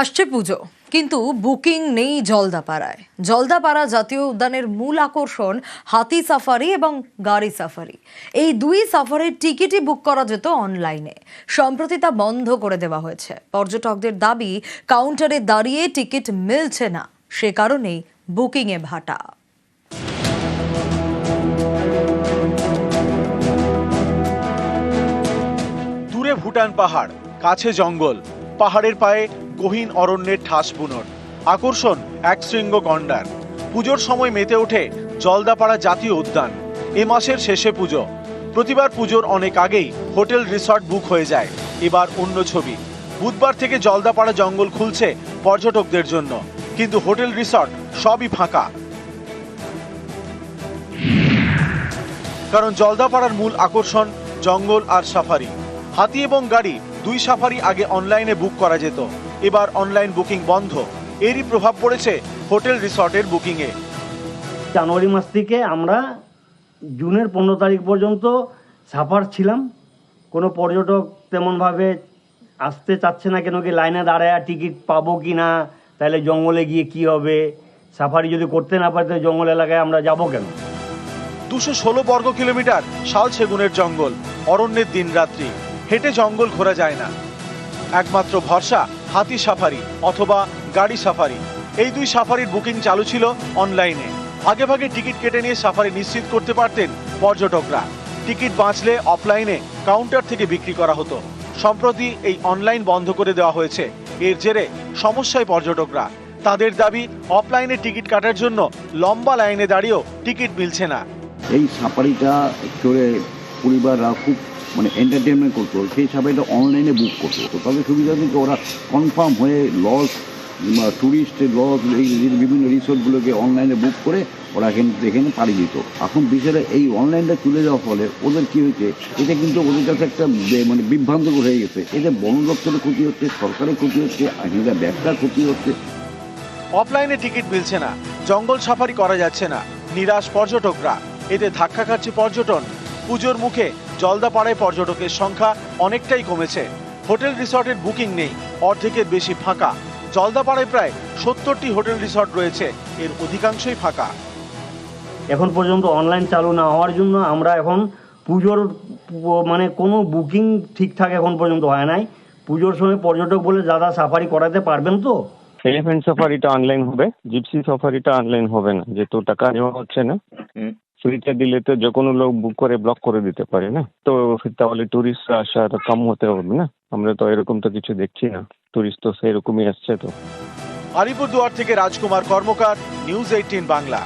আসছে পুজো, কিন্তু বুকিং নেই জলদাপাড়ায়। জলদাপাড়া জাতীয় উদ্যানের মূল আকর্ষণ হাতি সাফারি এবং গাড়ি সাফারি। এই দুই সাফারির টিকিটই বুক করা যেত অনলাইনে। সম্প্রতি তা বন্ধ করে দেওয়া হয়েছে। পর্যটকদের দাবি, কাউন্টারে দাঁড়িয়ে টিকিট মিলছে না। সে কারণেই বুকিংয়ে ভাটা। দূরে ভুটান পাহাড়, কাছে জঙ্গল। পাহাড়ের পায়ে গহীন অরণ্যের ঠাস বুনট আকর্ষণ এক শৃঙ্গ গন্ডার পুজোর সময় মেতে ওঠে জলদাপাড়া জাতীয় উদ্যান। এ মাসের শেষে পুজো। প্রতিবার পুজোর অনেক আগেই হোটেল রিসর্ট বুক হয়ে যায়। এবার অন্য ছবি। বুধবার থেকে জলদাপাড়া জঙ্গল খুলছে পর্যটকদের জন্য। কিন্তু হোটেল রিসর্ট সবই ফাঁকা। কারণ জলদাপাড়ার মূল আকর্ষণ জঙ্গল আর সাফারি। হাতি এবং গাড়ি দুই সাফারি আগে অনলাইনে বুক করা যেত। এবার অনলাইন বুকিং বন্ধ। এরই প্রভাব পড়েছে হোটেল রিসর্টের বুকিংয়ে। জানুয়ারি মাস থেকে আমরা জুনের পনেরো তারিখ পর্যন্ত সাফার ছিলাম। কোনো পর্যটক তেমনভাবে আসতে চাচ্ছে না কেন কি লাইনে দাঁড়ায় টিকিট পাবো কি না তাহলে জঙ্গলে গিয়ে কি হবে? সাফারি যদি করতে না পারি তাহলে জঙ্গল এলাকায় আমরা যাব কেন? দুশো ষোলো বর্গ কিলোমিটার শাল সেগুনের জঙ্গল অরণ্যের দিনরাত্রি। হেঁটে জঙ্গল ঘোরা যায় না। একমাত্র ভরসা হাতি সাফারি অথবা গাড়ি সাফারি। এই দুই সাফারির বুকিং চালু ছিল অনলাইনে। আগে ভাগে টিকিট কেটে নিয়ে সাফারি নিশ্চিত করতে পারতেন পর্যটকরা। টিকিট বাঁচলে অফলাইনে কাউন্টার থেকে বিক্রি করা হতো। সম্প্রতি এই অনলাইন বন্ধ করে দেওয়া হয়েছে। এর জেরে সমস্যায় পর্যটকরা। তাদের দাবি, অফলাইনে টিকিট কাটার জন্য লম্বা লাইনে দাঁড়িয়েও টিকিট মিলছে না। এই সাফারিটা চড়ে পরিবাররা খুব মানে এন্টারটেনমেন্ট করতো, সেই সাফারিটা অনলাইনে বুক করতো। তো তাদের সুবিধা কিন্তু ওরা কনফার্ম হয়ে লজ ট্যুরিস্টের এই বিভিন্ন রিসোর্টগুলোকে অনলাইনে বুক করে ওরা এখানে এখানে পাড়ি দিত। এখন বিষয়টা এই অনলাইনটা তুলে যাওয়ার ফলে ওদের কী হয়েছে, এটা কিন্তু ওদের কাছে একটা মানে বিভ্রান্তকর হয়ে গেছে। এতে বন দপ্তরের ক্ষতি হচ্ছে, সরকারের ক্ষতি হচ্ছে এখানকার ব্যবসার ক্ষতি হচ্ছে। অফলাইনে টিকিট মিলছে না, জঙ্গল সাফারি করা যাচ্ছে না, নিরাশ পর্যটকরা। এতে ধাক্কা খাচ্ছে পর্যটন। পুজোর মুখে জলদাপাড়ায় পর্যটকের সংখ্যা অনেকটাই কমেছে। হোটেল রিসর্টের বুকিং নেই অর্ধেকের বেশি ফাঁকা। জলদাপাড়ায় প্রায় সত্তরটি হোটেল রিসর্ট রয়েছে এর অধিকাংশই ফাঁকা। এখন পর্যন্ত অনলাইন চালু না হওয়ার জন্য আমরা এখন পুজোর মানে কোনো বুকিং ঠিকঠাক এখন পর্যন্ত হয় নাই। পুজোর সময় পর্যটক বলে দাদা সাফারি করাতে পারবেন তো? এলিফ্যান্ট সাফারিটা অনলাইন হবে জিপসি সাফারিটা অনলাইন হবে না যেহেতু টাকা নেওয়া হচ্ছে না। ফ্রিতে দিলে তো যে কোনো লোক বুক করে ব্লক করে দিতে পারে না? তো তাহলে ট্যুরিস্ট আসার কম হতে হবে না? আমরা তো এরকম তো কিছু দেখছি না। ট্যুরিস্ট তো সেরকমই আসছে তো। আলিপুরদুয়ার থেকে রাজকুমার কর্মকার নিউজ এইটিন বাংলা।